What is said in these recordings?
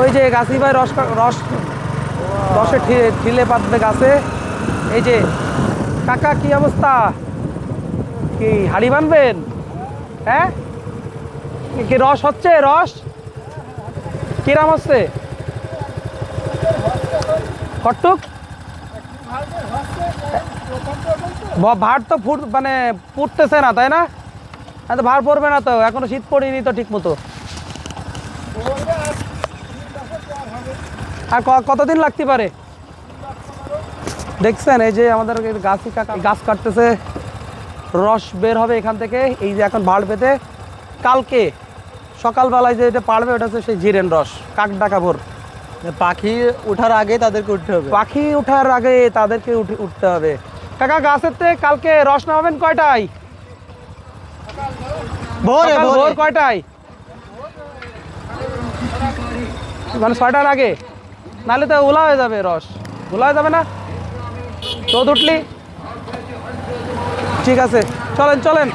ওই যে গাছি ভাই রস রস রসে ঠিলে পাতবে গাছে। এই যে, কাকা, কি অবস্থা? কি হাড়ি বানবেন? হ্যাঁ? কি- রস হচ্ছে? রস? কিরাম হচ্ছে? কটুক ভার তো ফুট মানে ফুটতেছে না, তাই না? ভার পড়বে না তো, এখনও শীত পড়িনি তো ঠিক মতো আর কতদিন লাগতে পারে? দেখছেন এই যে আমাদের গাছই গাছ কাটতেছে। রস বের হবে এখান থেকে। এই যে এখন ভাড় পেতে কালকে সকালবেলায় যে এটা পাড়বে ওটা হচ্ছে সেই জিরেন রস কাক ডাকা ভোর পাখি ওঠার আগে তাদেরকে উঠতে হবে? পাখি ওঠার আগে তাদেরকে উঠে উঠতে হবে। কাকা গাছের থেকে কালকে রস নামাবেন কয়টায়? সকাল ভোরে। ভোর কয়টায়? মানে ছয়টার আগে? নাহলে তো ওলা হয়ে যাবে রস। ওলা হয়ে যাবে না? রোদ উঠলি? ঠিক আছে, চলেন চলেন।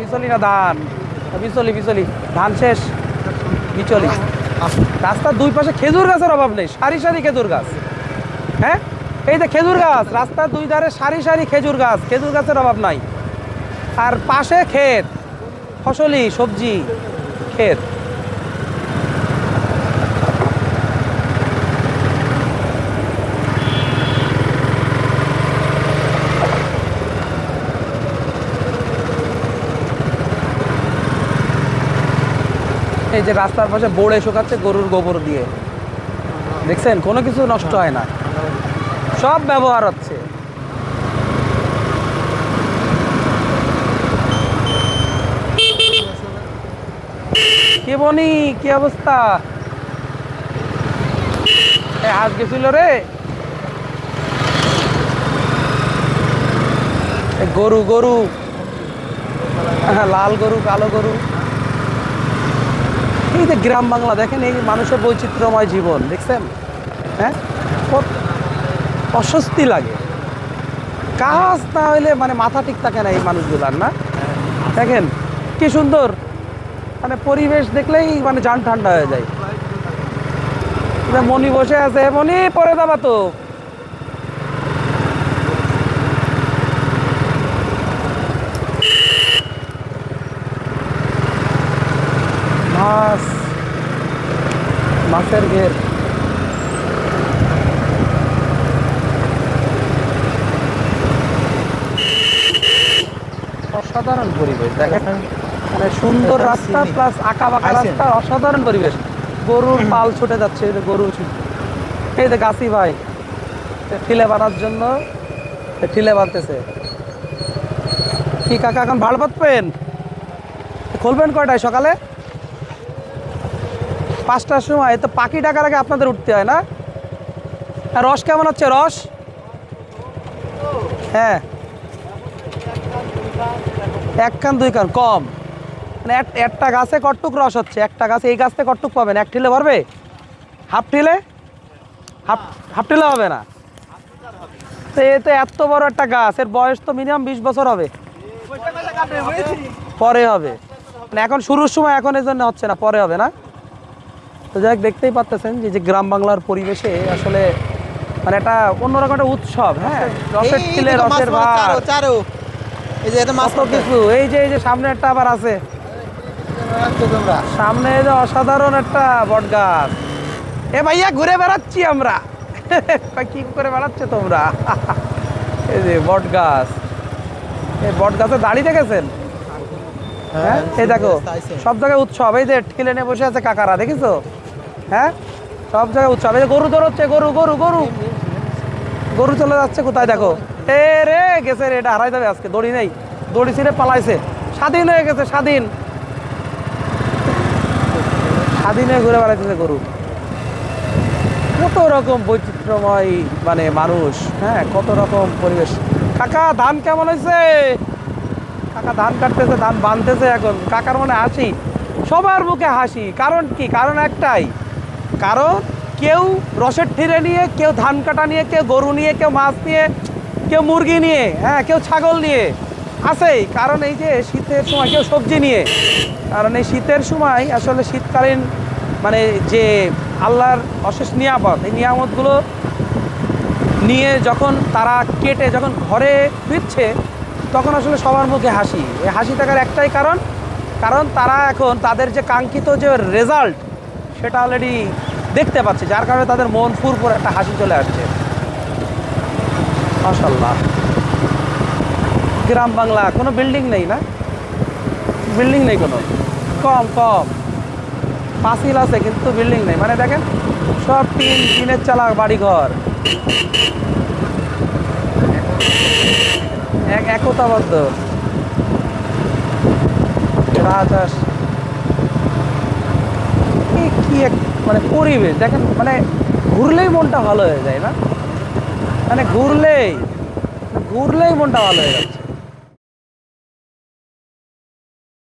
বিচলি না ধান? বিচলি বিচলি। ধান শেষ। বিচলি। রাস্তার দুই পাশে খেজুর গাছের অভাব নেই। সারি সারি খেজুর গাছ। হ্যাঁ? এই যে খেজুর গাছ, রাস্তার দুই ধারে সারি সারি খেজুর গাছ, খেজুর গাছের অভাব নাই। আর পাশে ক্ষেত, ফসলি, সবজি, ক্ষেত। এই যে রাস্তার পাশে বোড়ে শুকাচ্ছে গরুর গোবর দিয়ে। দেখছেন? কোনো কিছু নষ্ট হয় না। সব ব্যবহার হচ্ছে। কি বনি, কি অবস্থা? হাত গেছিল রে। গরু গরু। হ্যাঁ লাল গরু, কালো গরু। এই যে গ্রাম বাংলা দেখেন, এই মানুষের বৈচিত্র্যময় জীবন, দেখছেন? হ্যাঁ? অস্বস্তি লাগে। কাজ না হইলে মানে মাথা ঠিক থাকে না এই মানুষগুলার, না? দেখেন, কি সুন্দর। মানে পরিবেশ দেখলেই মানে যান ঠান্ডা হয়ে যায়। মনি বসে আছে মনি, পরে যাবা তো। মাছ, মাছের ঘের। অসাধারণ পরিবেশ দেখেন। মানে সুন্দর রাস্তা প্লাস আঁকা বাঁকা রাস্তা অসাধারণ পরিবেশ। গরুর পাল ছুটে যাচ্ছে যে গরু এই যে গাছি ভাই ঠিলে বানার জন্য ঠিলে বানতেছে কি কাকা এখন ভাড় পাতবেন খুলবেন কয়টায় সকালে? পাঁচটার সময় তো পাখি ডাকার আগে আপনাদের উঠতে হয় না? আর রস কেমন হচ্ছে? রস? হ্যাঁ। এক কান দুই কান কম। মানে এক- একটা গাছে কটটুক রস হচ্ছে একটা গাছে এই গাছ থেকে কটটুক পাবেন। এক ঠিলে পারবে? হাফ ঠিলে হাফ হাফ ঠিলে হবে না? তো এ তো এত বড় একটা গাছ এর বয়স তো মিনিমাম বিশ বছর হবে। পরে হবে। মানে এখন শুরুর সময় এখন এই জন্য হচ্ছে না পরে হবে না। তো যাই দেখতেই পাচ্তেছেন যে যে গ্রাম বাংলার পরিবেশে আসলে মানে একটা অন্যরকম একটা উৎসব হ্যাঁ? রসের ছিলে রসের ভাত। এই যে এটা মাছ কিছু এই যে এই যে সামনে একটা আবার আছে। সামনে এই যে অসাধারণ একটা বট গাছ। এ ভাইয়া ঘুরে বেড়াচ্ছি আমরা। কি করে বেড়াচ্ছে তোমরা? এই যে বট গাছ। এই বট গাছে দাঁড়িয়ে দেখেছেন? হ্যাঁ এই দেখো সব জায়গায় উৎসব। এই যে ঠেলে নিয়ে বসে আছে কাকারা দেখিছো? হ্যাঁ সব জায়গায় উৎসব। এই যে গরু দৌড়চ্ছে গরু গরু গরু। গরু চলে যাচ্ছে কোথায় দেখো? এ রে, গেছে রে, এটা হারাই যাবে আজকে, দড়ি নেই। দড়ি ছিঁড়ে পালাইছে। স্বাধীন হয়ে গেছে, স্বাধীন। স্বাধীন হয়ে ঘুরে বেড়াইতেছে গরু। কত রকম বৈচিত্র্যময় মানে মানুষ হ্যাঁ? কত রকম পরিবেশ। কাকা, ধান কেমন হয়েছে কাকা, ধান কাটতেছে, ধান বানতেছে এখন। কাকার মনে হাসি? সবার মুখে হাসি। কারণ কি? কারণ একটাই। কারণ কেউ রসের ঠিরে নিয়ে, কেউ ধান কাটা নিয়ে, কেউ গরু নিয়ে, কেউ মাছ নিয়ে কেউ মুরগি নিয়ে হ্যাঁ কেউ ছাগল নিয়ে। আছেই, কারণ এই যে শীতের সময় কেউ সবজি নিয়ে। কারণ এই শীতের সময় আসলে শীতকালীন মানে যে আল্লাহর অশেষ নিয়ামত, এই নিয়ামতগুলো নিয়ে যখন তারা কেটে, যখন ঘরে ফিরছে, তখন আসলে সবার মুখে হাসি। এই হাসি থাকার একটাই কারণ কারণ তারা এখন তাদের যে কাঙ্ক্ষিত যে রেজাল্ট সেটা অলরেডি দেখতে পাচ্ছে, যার কারণে তাদের মন ফুরফুর একটা হাসি চলে আসছে। মাশাল্লাহ গ্রাম বাংলা, কোনো বিল্ডিং নেই না? বিল্ডিং নেই কোনো? কম কম। পাঁচিল আছে, কিন্তু বিল্ডিং নেই। মানে দেখেন, সব টিন, টিনের চালা বাড়িঘর। এক, একতাবদ্ধ। রাজহাঁস। কি এক মানে পরিবেশ, দেখেন মানে ঘুরলেই মনটা ভালো হয়ে যায় না? মানে ঘুরলেই ঘুরলেই মনটা ভালো হয়ে যাচ্ছে।